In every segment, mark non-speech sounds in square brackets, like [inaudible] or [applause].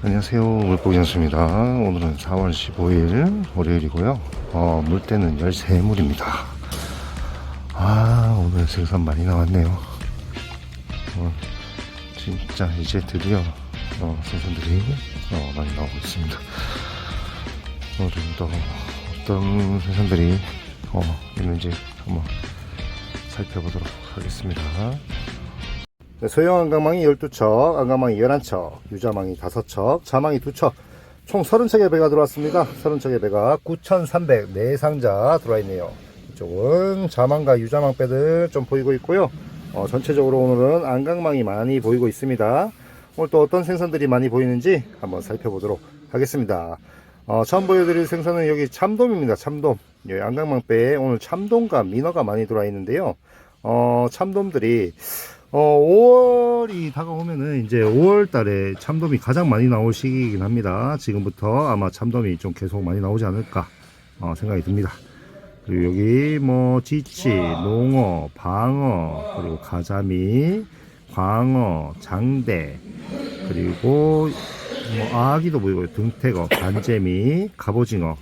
안녕하세요. 물고기연수입니다. 오늘은 4월 15일 월요일이고요. 어, 물때는 13물입니다. 아 오늘 생선 많이 나왔네요. 어, 진짜 이제 드디어 어, 생선들이 어, 많이 나오고 있습니다. 오늘은 또 어떤 생선들이 어, 있는지 한번 살펴보도록 하겠습니다. 네, 소형 안강망이 12척, 안강망이 11척, 유자망이 5척, 자망이 2척, 총 30척의 배가 들어왔습니다. 30척의 배가 9,300 4상자 들어와 있네요. 이쪽은 자망과 유자망 배들 좀 보이고 있고요. 어, 전체적으로 오늘은 안강망이 많이 보이고 있습니다. 오늘 또 어떤 생선들이 많이 보이는지 한번 살펴보도록 하겠습니다. 어, 처음 보여드릴 생선은 여기 참돔입니다. 참돔. 여기 안강망 배에 오늘 참돔과 민어가 많이 들어와 있는데요. 어, 참돔들이 어, 5월이 다가오면은 이제 5월 달에 참돔이 가장 많이 나올 시기이긴 합니다. 지금부터 아마 참돔이 좀 계속 많이 나오지 않을까 어, 생각이 듭니다. 그리고 여기 뭐 지치, 농어, 방어, 그리고 가자미, 광어, 장대, 그리고 뭐 아기도 보이고 등태거, 간재미, 갑오징어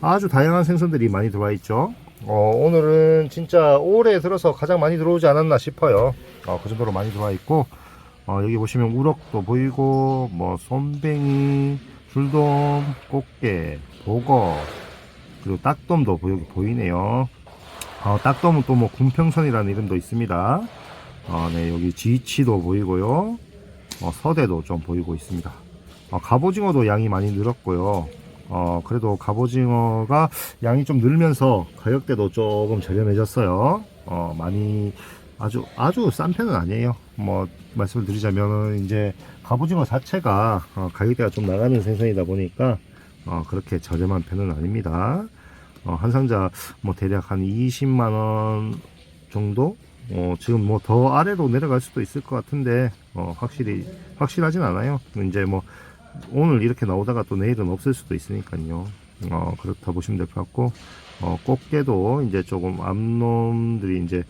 아주 다양한 생선들이 많이 들어와 있죠. 어, 오늘은 진짜 올해 들어서 가장 많이 들어오지 않았나 싶어요. 어, 그 정도로 많이 들어와 있고, 어, 여기 보시면 우럭도 보이고, 뭐, 솜뱅이, 줄돔, 꽃게, 보거, 그리고 딱돔도 보- 여기 보이네요. 어, 딱돔은 또 뭐, 군평선이라는 이름도 있습니다. 어, 네, 여기 지치도 보이고요. 어, 서대도 좀 보이고 있습니다. 어, 갑오징어도 양이 많이 늘었고요. 어, 그래도 갑오징어가 양이 좀 늘면서 가격대도 조금 저렴해졌어요. 어, 많이 아주 아주 싼 편은 아니에요. 뭐 말씀을 드리자면 이제 갑오징어 자체가 어, 가격대가 좀 나가는 생선이다 보니까 어, 그렇게 저렴한 편은 아닙니다. 어, 한 상자 뭐 대략 한 20만 원 정도. 어, 지금 뭐 더 아래로 내려갈 수도 있을 것 같은데 어, 확실히 확실하진 않아요. 이제 뭐 오늘 이렇게 나오다가 또 내일은 없을 수도 있으니까요. 어, 그렇다 보시면 될 것 같고, 어, 꽃게도 이제 조금 암놈들이 이제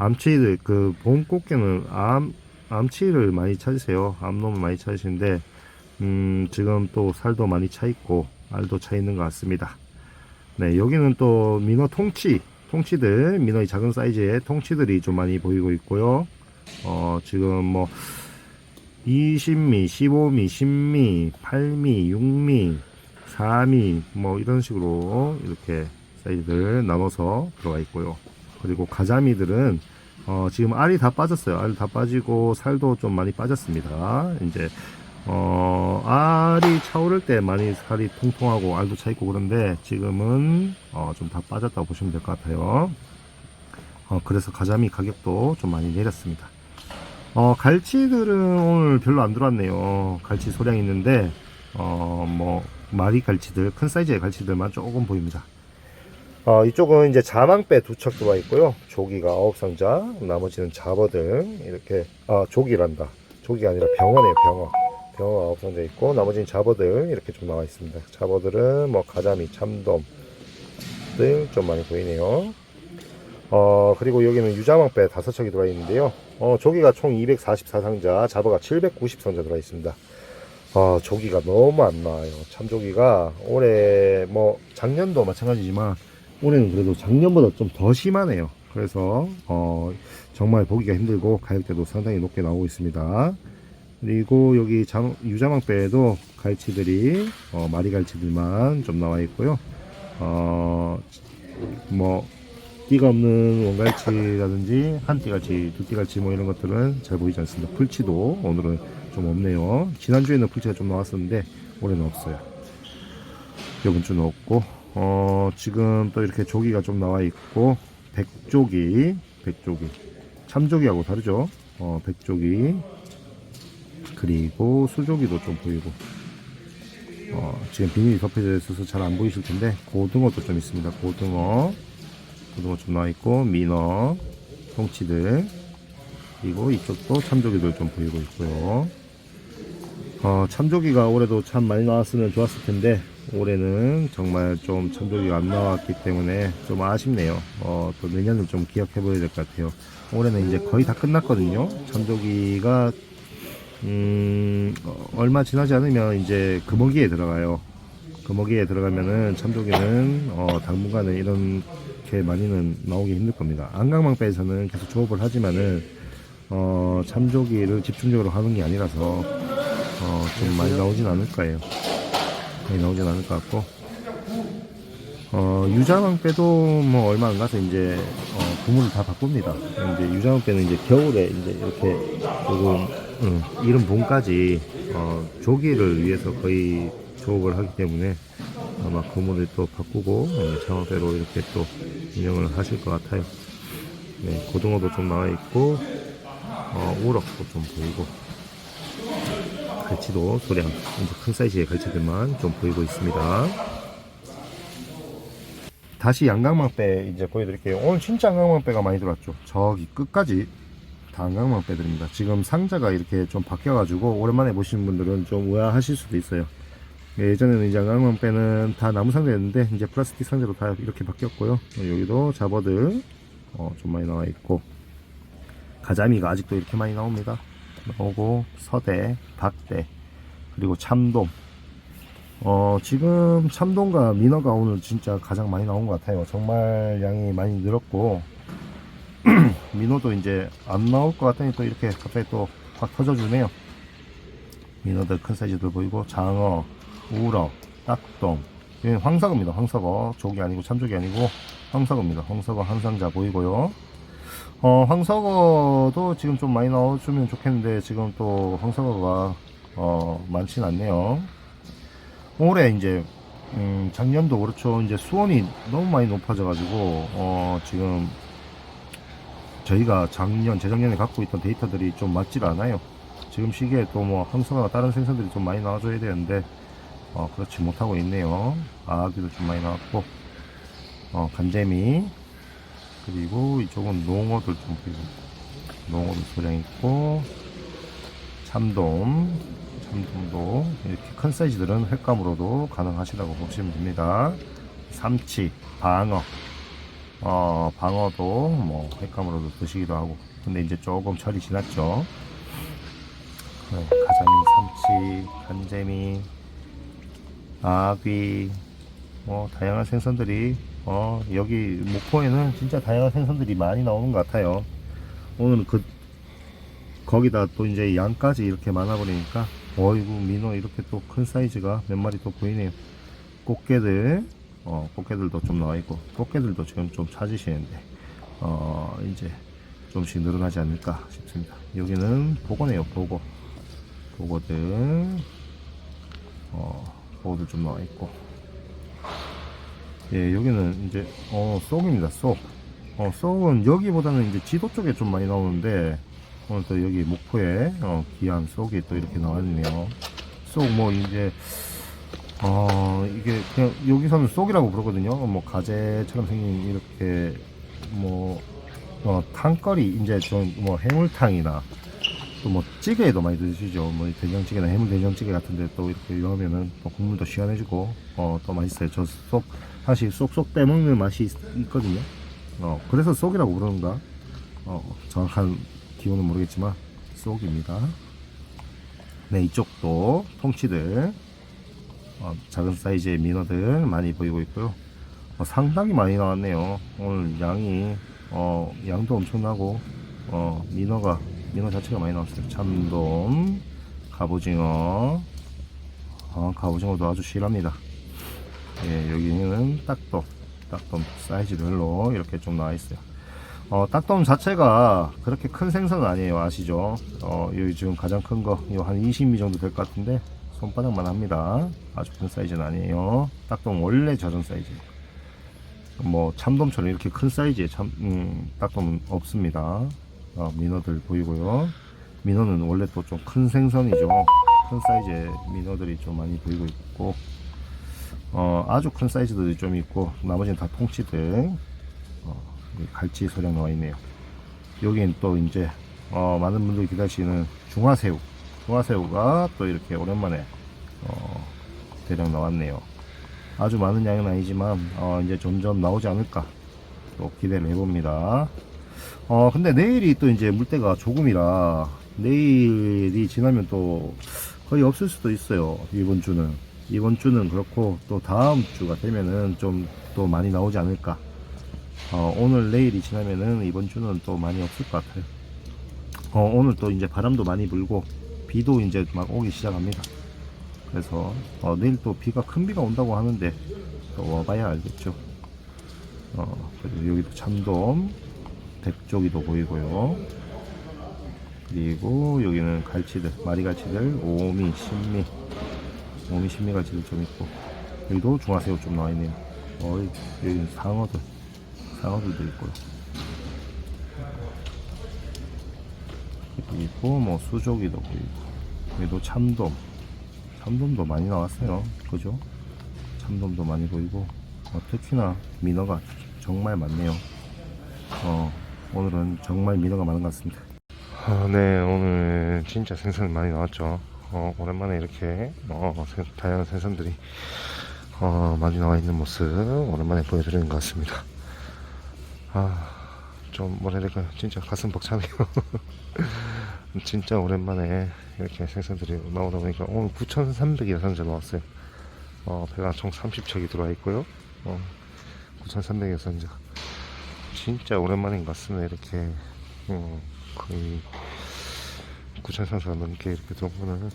암치들, 그, 봄 꽃게는 암, 암치를 많이 찾으세요. 암놈을 많이 찾으시는데, 음, 지금 또 살도 많이 차 있고, 알도 차 있는 것 같습니다. 네, 여기는 또 민어 통치, 통치들, 민어의 작은 사이즈의 통치들이 좀 많이 보이고 있고요. 어, 지금 뭐, 20미, 15미, 10미, 8미, 6미, 4미 뭐 이런 식으로 이렇게 사이즈들 나눠서 들어가 있고요. 그리고 가자미들은 어, 지금 알이 다 빠졌어요. 알 다 빠지고 살도 좀 많이 빠졌습니다. 이제 어, 알이 차오를 때 많이 살이 통통하고 알도 차 있고 그런데 지금은 어, 좀 다 빠졌다고 보시면 될 것 같아요. 어, 그래서 가자미 가격도 좀 많이 내렸습니다. 어, 갈치들은 오늘 별로 안 들어왔네요. 갈치 소량 있는데, 어, 뭐, 마리 갈치들, 큰 사이즈의 갈치들만 조금 보입니다. 어, 이쪽은 이제 자망배 두 척 들어와 있고요. 조기가 아홉 상자, 나머지는 잡어들, 이렇게, 아, 조기란다. 조기가 아니라 병어네요, 병어. 병어 아홉 상자 있고, 나머지는 잡어들, 이렇게 좀 나와 있습니다. 잡어들은 뭐, 가자미, 참돔, 등 좀 많이 보이네요. 어, 그리고 여기는 유자망배 다섯 척이 들어와 있는데요. 어, 조기가 총 244상자, 잡어가 790상자 들어와 있습니다. 어, 조기가 너무 안 나와요. 참 조기가 올해 뭐 작년도 마찬가지지만 올해는 그래도 작년보다 좀 더 심하네요. 그래서 어, 정말 보기가 힘들고 가격대도 상당히 높게 나오고 있습니다. 그리고 여기 장, 유자망배에도 갈치들이 어, 마리 갈치들만 좀 나와 있고요. 어, 뭐 띠가 없는 원갈치라든지 한띠 갈치, 두띠 갈치 뭐 이런 것들은 잘 보이지 않습니다. 풀치도 오늘은 좀 없네요. 지난주에는 풀치가 좀 나왔었는데 올해는 없어요. 이번 주는 없고 어, 지금 또 이렇게 조기가 좀 나와 있고 백조기, 백조기, 참조기하고 다르죠. 어, 백조기 그리고 수조기도 좀 보이고 어, 지금 비닐이 덮여져 있어서 잘 안 보이실 텐데 고등어도 좀 있습니다. 고등어 고등어 좀 나와 있고 민어, 통치들 그리고 이쪽도 참조기들 좀 보이고 있고요. 어, 참조기가 올해도 참 많이 나왔으면 좋았을 텐데 올해는 정말 좀 참조기가 안 나왔기 때문에 좀 아쉽네요. 어, 또 내년을 좀 기억해 보야 될 것 같아요. 올해는 이제 거의 다 끝났거든요. 참조기가 음, 어, 얼마 지나지 않으면 이제 금어기에 들어가요. 금어기에 들어가면은 참조기는 어, 당분간은 이렇게 많이는 나오기 힘들 겁니다. 안강망배에서는 계속 조업을 하지만은 어, 참조기를 집중적으로 하는 게 아니라서 어, 좀 많이 나오진 않을 거예요. 많이 나오진 않을 것 같고 어, 유자망배도 뭐 얼마 안 가서 이제 어, 그물을 다 바꿉니다. 이제 유자망배는 이제 겨울에 이제 이렇게 조금 음, 이른 봄까지 어, 조기를 위해서 거의 조업을 하기 때문에 아마 그물을 또 바꾸고 어, 장어배로 이렇게 또 운영을 하실 것 같아요. 네, 고등어도 좀 나와 있고 어, 우럭도 좀 보이고 갈치도 소량 이제 큰 사이즈의 갈치들만 좀 보이고 있습니다. 다시 양강망배 이제 보여드릴게요. 오늘 진짜 양강망배가 많이 들어왔죠. 저기 끝까지 다 양강망배들입니다. 지금 상자가 이렇게 좀 바뀌어가지고 오랜만에 보시는 분들은 좀 의아하실 수도 있어요. 예전에는 이제 양강망배는 다 나무 상자였는데 이제 플라스틱 상자로 다 이렇게 바뀌었고요. 어, 여기도 잡어들 어, 좀 많이 나와 있고 가자미가 아직도 이렇게 많이 나옵니다. 나오고 서대, 박대 그리고 참돔 어, 지금 참돔과 민어가 오늘 진짜 가장 많이 나온 것 같아요. 정말 양이 많이 늘었고, [clears throat] 민어도 이제 안 나올 것 같더니 또 이렇게 갑자기 또 확 터져주네요. 민어들 큰 사이즈들 보이고, 장어, 우럭, 딱돔, 여기 황사거입니다. 황사거. 조기 아니고 참조기 아니고 황사거입니다. 황사거 한 상자 보이고요. 어, 황사거도 지금 좀 많이 나와주면 좋겠는데, 지금 또 황사거가, 어, 많진 않네요. 올해 이제 음, 작년도 그렇죠. 이제 수온이 너무 많이 높아져가지고 어, 지금 저희가 작년, 재작년에 갖고 있던 데이터들이 좀 맞질 않아요. 지금 시기에 또 뭐 항소가 다른 생선들이 좀 많이 나와줘야 되는데 어, 그렇지 못하고 있네요. 아기도 좀 많이 나왔고 어, 간재미 그리고 이쪽은 농어들 좀 보이고 농어도 소량 있고 참돔 참돔도 이렇게 큰 사이즈들은 횟감으로도 가능하시다고 보시면 됩니다. 삼치, 방어, 어, 방어도 뭐 횟감으로도 드시기도 하고. 근데 이제 조금 철이 지났죠. 네, 가자미, 삼치, 간재미, 아귀, 뭐 다양한 생선들이 어, 여기 목포에는 진짜 다양한 생선들이 많이 나오는 것 같아요. 오늘은 그 거기다 또 이제 양까지 이렇게 많아 버리니까 어이구 민어 이렇게 또 큰 사이즈가 몇 마리 또 보이네요. 꽃게들 어 꽃게들도 좀 나와 있고 꽃게들도 지금 좀 찾으시는데 어 이제 좀씩 늘어나지 않을까 싶습니다. 여기는 보고네요 보고 보고들 어 보고들 좀 나와 있고 예 여기는 이제 어 쏙입니다 쏙 어, 쏙은 여기보다는 이제 지도 쪽에 좀 많이 나오는데 오늘 또 여기 목포에 어, 귀한 쏙이 또 이렇게 나왔네요. 쏙 뭐 이제 어 이게 그냥 여기서는 쏙이라고 부르거든요. 뭐 가재처럼 생긴 이렇게 뭐 어, 탕거리 이제 좀 뭐 해물탕이나 또 뭐 찌개에도 많이 드시죠. 뭐 된장찌개나 해물 된장찌개 같은데 또 이렇게 넣으면은 또 국물도 시원해지고 어 또 맛있어요. 저쏙 사실 쏙쏙 빼먹는 맛이 있, 있거든요. 어 그래서 쏙이라고 부르는가? 어 정확한 기호는 모르겠지만 쏙입니다. 네 이쪽도 통치들 어, 작은 사이즈의 민어들 많이 보이고 있고요. 어, 상당히 많이 나왔네요. 오늘 양이 어, 양도 엄청나고 어, 민어가 민어 자체가 많이 나왔어요. 참돔, 갑오징어, 어, 갑오징어도 아주 실합니다. 예, 여기는 딱돔, 딱돔 사이즈별로 이렇게 좀 나와 있어요. 어, 딱돔 자체가 그렇게 큰 생선은 아니에요. 아시죠? 어, 여기 지금 가장 큰 거, 이거 한 20미 정도 될 것 같은데, 손바닥만 합니다. 아주 큰 사이즈는 아니에요. 딱돔 원래 저런 사이즈. 뭐, 참돔처럼 이렇게 큰 사이즈의 참, 음, 딱돔은 없습니다. 어, 민어들 보이고요. 민어는 원래 또 좀 큰 생선이죠. 큰 사이즈의 민어들이 좀 많이 보이고 있고, 어, 아주 큰 사이즈들이 좀 있고, 나머지는 다 통치들. 어, 갈치 소량 나와 있네요. 여기는 또 이제 어, 많은 분들이 기다리시는 중화새우, 중화새우가 또 이렇게 오랜만에 어, 대량 나왔네요. 아주 많은 양은 아니지만 어, 이제 점점 나오지 않을까 또 기대를 해봅니다. 어 근데 내일이 또 이제 물때가 조금이라 내일이 지나면 또 거의 없을 수도 있어요. 이번 주는. 이번 주는 그렇고 또 다음 주가 되면은 좀 또 많이 나오지 않을까. 어, 오늘 내일이 지나면은 이번 주는 또 많이 없을 것 같아요. 어, 오늘 또 이제 바람도 많이 불고 비도 이제 막 오기 시작합니다. 그래서 어, 내일 또 비가 큰 비가 온다고 하는데 또 와봐야 알겠죠. 어, 그리고 여기도 참돔, 백조기도 보이고요. 그리고 여기는 갈치들, 마리갈치들, 오미, 신미, 오미, 신미 갈치들 좀 있고 여기도 중화새우 좀 나와있네요. 어, 여기 상어들, 상어들도 있고요. 그리고 뭐 수조기도 보이고 여기도 참돔, 참돔도 많이 나왔어요. 그죠? 참돔도 많이 보이고 어, 특히나 민어가 정말 많네요. 어, 오늘은 정말 민어가 많은 것 같습니다. 아, 네, 오늘 진짜 생선 많이 나왔죠. 어, 오랜만에 이렇게 어, 생- 다양한 생선들이 어, 많이 나와 있는 모습 오랜만에 보여드리는 것 같습니다. 아, 좀 뭐라 해야 될까요? 진짜 가슴 벅차네요. [laughs] 진짜 오랜만에 이렇게 생선들이 나오다 보니까 오늘 9,300이 상자 나왔어요. 어, 배가 총 30척이 들어와 있고요. 어, 9,300의 상자. 진짜 오랜만인 것 같습니다. 이렇게 어, 거의 9,000상자가 넘게 이렇게 들어온 거는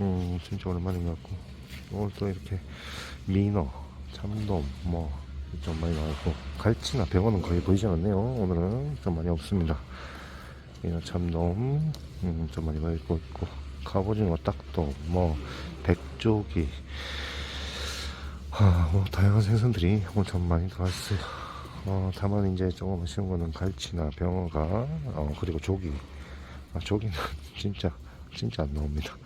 음, 진짜 오랜만인 것 같고 오늘 또 이렇게 민어, 참돔 뭐좀 많이 나왔고 갈치나 병어는 거의 보이지 않았네요. 오늘은 좀 많이 없습니다. 민어, 참돔 음, 좀 많이 보이고 있고 갑오징어, 딱돔, 뭐 백조기 아, 뭐 다양한 생선들이 오늘 참 많이 들어왔어요. 어, 다만 이제 조금 아쉬운 거는 갈치나 병어가 어, 그리고 조기 아, 조기는 [laughs] 진짜 진짜 안 나옵니다.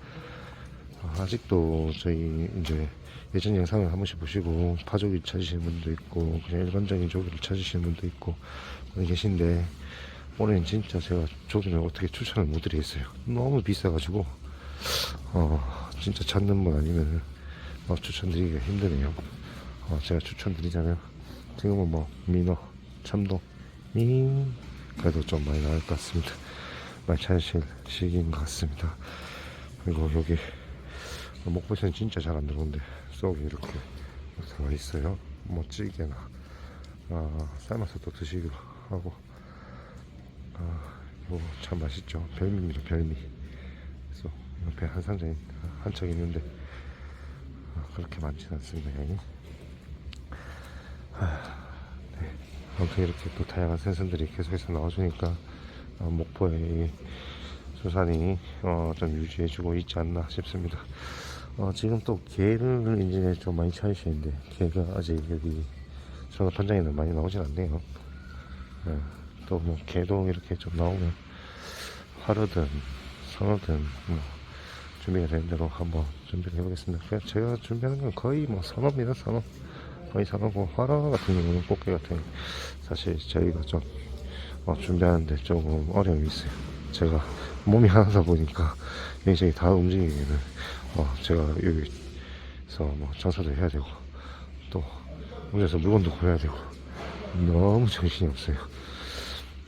아, 아직도 저희 이제 예전 영상을 한 번씩 보시고 파조기 찾으시는 분도 있고 그냥 일반적인 조기를 찾으시는 분도 있고 계신데 올해는 진짜 제가 조기를 어떻게 추천을 못 드리겠어요. 너무 비싸가지고 어, 진짜 찾는 분 아니면 어, 추천드리기가 힘드네요. 어, 제가 추천드리자면 지금은 뭐 민어, 참돔, 미 그래도 좀 많이 나을 것 같습니다. 찾으실 시기인 것 같습니다. 그리고 여기 목포에서는 진짜 잘 안 들어오는데 속에 이렇게 들어가 있어요. 뭐 찌개나 아, 삶아서 또 드시기도 하고 아, 이거 참 맛있죠. 별미입니다. 별미. 그래서 옆에 한 상자에 한척 있는데 아, 그렇게 많지는 않습니다. 양이. 아, 네. 아무튼 이렇게 또 다양한 생선들이 계속해서 나와주니까 아, 목포의 이 수산이 어, 좀 유지해주고 있지 않나 싶습니다. 어, 지금 또 게를 이제 좀 많이 찾으시는데 게가 아직 여기 전화판장에는 많이 나오진 않네요. 네. 또뭐 게도 이렇게 좀 나오면 화로든 선어든 뭐 준비가 되는 대로 한번 준비를 해보겠습니다. 그냥 제가 준비하는 건 거의 뭐 선어입니다. 선어. 거의 선어고 화로 같은 경우는 꽃게 같은 사실 저희가 좀 어, 준비하는데 조금 어려움이 있어요. 제가 몸이 하나다 보니까 굉장히 다 움직이기는 어, 제가 여기서 뭐 장사도 해야 되고 또 혼자서 물건도 구해야 되고 너무 정신이 없어요.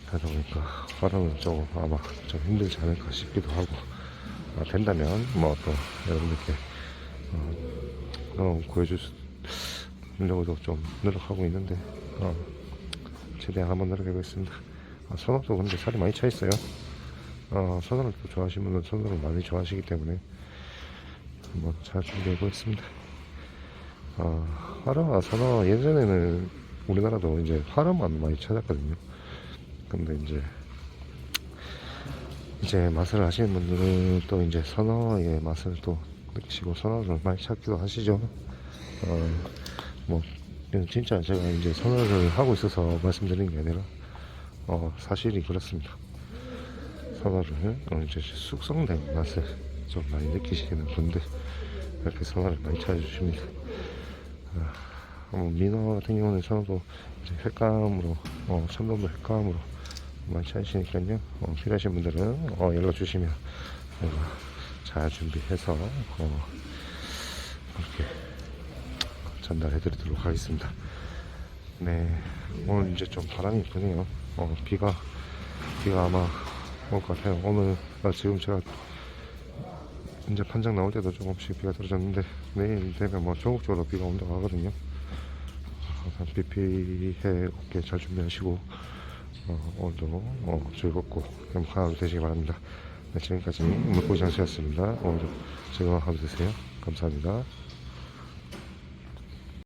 하다 보니까 화로는 조금 아마 좀 힘들지 않을까 싶기도 하고 아, 된다면 뭐 또 여러분들께 어, 어, 구해줄 수 있려고도 좀 노력하고 있는데 어, 최대한 한번 노력해보겠습니다. 아, 선업도 근데 살이 많이 차 있어요. 어, 선어를 또 좋아하시는 분은 선어를 많이 좋아하시기 때문에 한번 잘 준비해 보겠습니다. 아, 화라, 선어 예전에는 우리나라도 이제 화라만 많이 찾았거든요. 근데 이제 이제 맛을 아시는 분들은 또 이제 선어의 맛을 또 느끼시고 선어를 많이 찾기도 하시죠. 어, 뭐 진짜 제가 이제 선어를 하고 있어서 말씀드리는 게 아니라 어, 사실이 그렇습니다. 선어를 어, 이제 숙성된 맛을 좀 많이 느끼시는 분들 이렇게 선어를 많이 찾아주십니다. 아, 어, 민어 같은 경우는 선어도 이제 횟감으로 어, 참돔도 횟감으로 많이 찾으시니까요. 어, 필요하신 분들은 어, 연락 주시면 제가 잘 준비해서 어, 그렇게 전달해 드리도록 하겠습니다. 네, 오늘 이제 좀 바람이 부네요. 어, 비가, 비가 아마 올 것 같아요. 오늘, 아, 지금 제가 이제 판정 나올 때도 조금씩 비가 떨어졌는데 내일 되면 뭐 전국적으로 비가 온다고 하거든요. 항상 비 피해 없게 잘 준비하시고 어, 오늘도 어, 즐겁고 행복한 하루 되시기 바랍니다. 네, 지금까지 물고기 장수였습니다. 오늘도 즐거운 하루 되세요. 감사합니다.